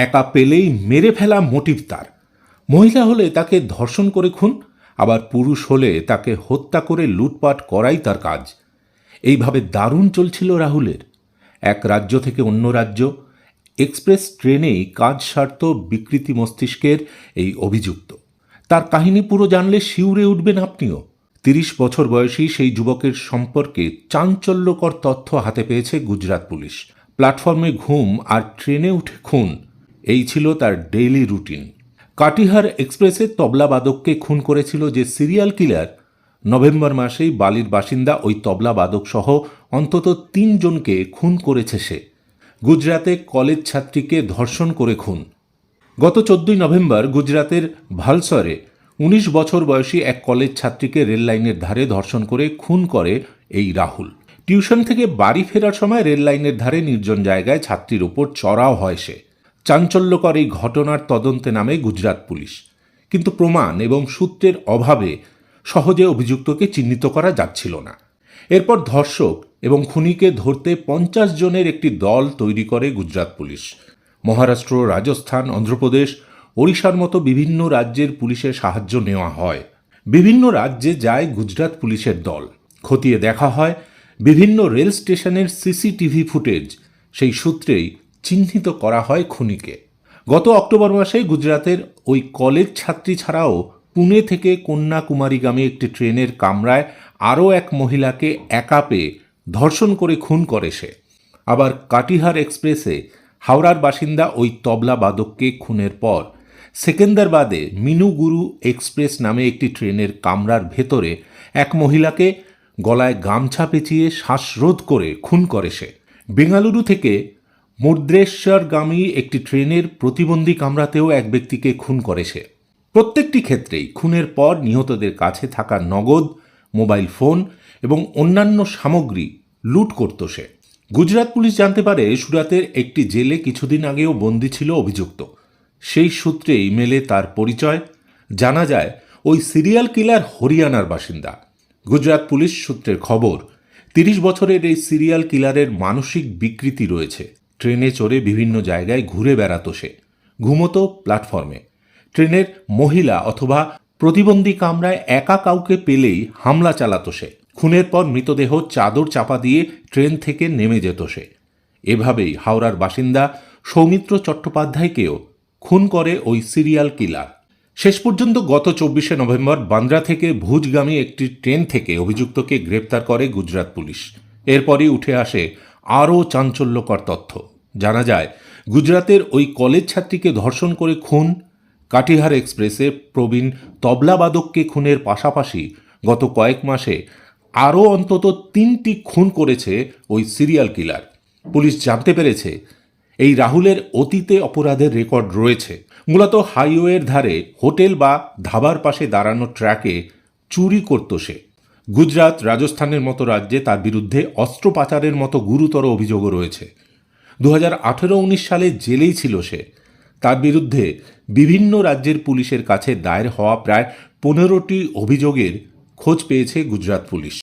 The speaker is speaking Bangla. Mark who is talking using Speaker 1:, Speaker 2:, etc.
Speaker 1: একা পেলেই মেরে ফেলা মোটিভ তার। মহিলা হলে তাকে ধর্ষণ করে খুন, আবার পুরুষ হলে তাকে হত্যা করে লুটপাট করাই তার কাজ। এইভাবে দারুণ চলছিল রাহুলের। এক রাজ্য থেকে অন্য রাজ্য, এক্সপ্রেস ট্রেনেই কাজ সারত বিকৃতি মস্তিষ্কের এই অভিযুক্ত। তার কাহিনী পুরো জানলে শিউরে উঠবেন আপনিও। তিরিশ বছর বয়সী সেই যুবকের সম্পর্কে চাঞ্চল্যকর তথ্য হাতে পেয়েছে গুজরাট পুলিশ। প্ল্যাটফর্মে ঘুম আর ট্রেনে উঠে খুন। এই ছিল তার ডেইলি রুটিন কাটিহার এক্সপ্রেসে তবলাবাদককে খুন করেছিল যে সিরিয়াল কিলার নভেম্বর মাসেই বালির বাসিন্দা ওই তবলাবাদক সহ অন্তত তিনজনকে খুন করেছে সে। গুজরাতে কলেজ ছাত্রীকে ধর্ষণ করে খুন। গত চোদ্দই নভেম্বর গুজরাতের ভালসরে উনিশ বছর বয়সী এক কলেজ ছাত্রীকে রেললাইনের ধারে ধর্ষণ করে খুন করে এই রাহুল। টিউশন থেকে বাড়ি ফেরার সময় রেললাইনের ধারে নির্জন জায়গায় ছাত্রীর ওপর চড়াও হয় সে। চাঞ্চল্যকর এই ঘটনার তদন্তে নামে গুজরাট পুলিশ। কিন্তু প্রমাণ এবং সূত্রের অভাবে সহজে অভিযুক্তকে চিহ্নিত করা যাচ্ছিল না। এরপর ধর্ষক এবং খুনিকে ধরতে পঞ্চাশ জনের একটি দল তৈরি করে গুজরাট পুলিশ। মহারাষ্ট্র, রাজস্থান, অন্ধ্রপ্রদেশ, ওড়িশার মতো বিভিন্ন রাজ্যের পুলিশের সাহায্য নেওয়া হয়। বিভিন্ন রাজ্যে যায় গুজরাট পুলিশের দল। খতিয়ে দেখা হয় বিভিন্ন রেল স্টেশনের সিসিটিভি ফুটেজ। সেই সূত্রেই চিহ্নিত করা হয় খুনিকে। গত অক্টোবর মাসে গুজরাতের ওই কলেজ ছাত্রী ছাড়াও পুনে থেকে কন্যাকুমারীগামী একটি ট্রেনের কামরায় আরও এক মহিলাকে একা পেয়ে ধর্ষণ করে খুন করে সে। আবার কাটিহার এক্সপ্রেসে হাওড়ার বাসিন্দা ওই তবলা বাদককে খুনের পর সেকেন্দারবাদে মিনুগুরু এক্সপ্রেস নামে একটি ট্রেনের কামরার ভেতরে এক মহিলাকে গলায় গামছা পেঁচিয়ে শ্বাসরোধ করে খুন করে সে। বেঙ্গালুরু থেকে মুদ্রেশ্বরগামী একটি ট্রেনের প্রতিবন্ধী কামরাতেও এক ব্যক্তিকে খুন করে সে। প্রত্যেকটি ক্ষেত্রেই খুনের পর নিহতদের কাছে থাকা নগদ, মোবাইল ফোন এবং অন্যান্য সামগ্রী লুট করত সে। গুজরাট পুলিশ জানতে পারে, সুরাতের একটি জেলে কিছুদিন আগেও বন্দি ছিল অভিযুক্ত। সেই সূত্রে ইমেলে তার পরিচয়। জানা যায়, ওই সিরিয়াল কিলার হরিয়ানার বাসিন্দা। গুজরাট পুলিশ সূত্রের খবর, তিরিশ বছরের এই সিরিয়াল কিলারের মানসিক বিকৃতি রয়েছে। ট্রেনে চড়ে বিভিন্ন জায়গায় ঘুরে বেড়াতো সে। ঘুমতো প্ল্যাটফর্মে। ট্রেনের মহিলা অথবা প্রতিবন্ধী কামরায় একা কাউকে পেলেই হামলা চালাতো সে। খুনের পর মৃতদেহ চাদর চাপা দিয়ে ট্রেন থেকে নেমে যেত সে। এভাবেই হাওড়ার বাসিন্দা সৌমিত্র চট্টোপাধ্যায়কেও খুন করে ওই সিরিয়াল কিলার। শেষ পর্যন্ত গত চব্বিশে নভেম্বর বান্দ্রা থেকে ভুজগামী একটি ট্রেন থেকে অভিযুক্তকে গ্রেপ্তার করে গুজরাট পুলিশ। এরপরই উঠে আসে আরও চাঞ্চল্যকর তথ্য। জানা যায়, গুজরাতের ওই কলেজ ছাত্রীকে ধর্ষণ করে খুন। কাটিহার এক্সপ্রেসে প্রবীণ তবলাবাদককে খুনের পাশাপাশি গত কয়েক মাসে আরও অন্তত তিনটি খুন করেছে ওই সিরিয়াল কিলার। পুলিশ জানতে পেরেছে, এই রাহুলের অতীতে অপরাধের রেকর্ড রয়েছে। মূলত হাইওয়ের ধারে হোটেল বা ধাবার পাশে দাঁড়ানো ট্র্যাকে চুরি করত সে। গুজরাট রাজস্থানের মতো রাজ্যে তার বিরুদ্ধে অস্ত্র পাচারের মতো গুরুতর অভিযোগও রয়েছে। দু হাজার আঠেরো উনিশ সালে জেলেই ছিল সে। তার বিরুদ্ধে বিভিন্ন রাজ্যের পুলিশের কাছে দায়ের হওয়া প্রায় পনেরোটি অভিযোগের খোঁজ পেয়েছে গুজরাট পুলিশ।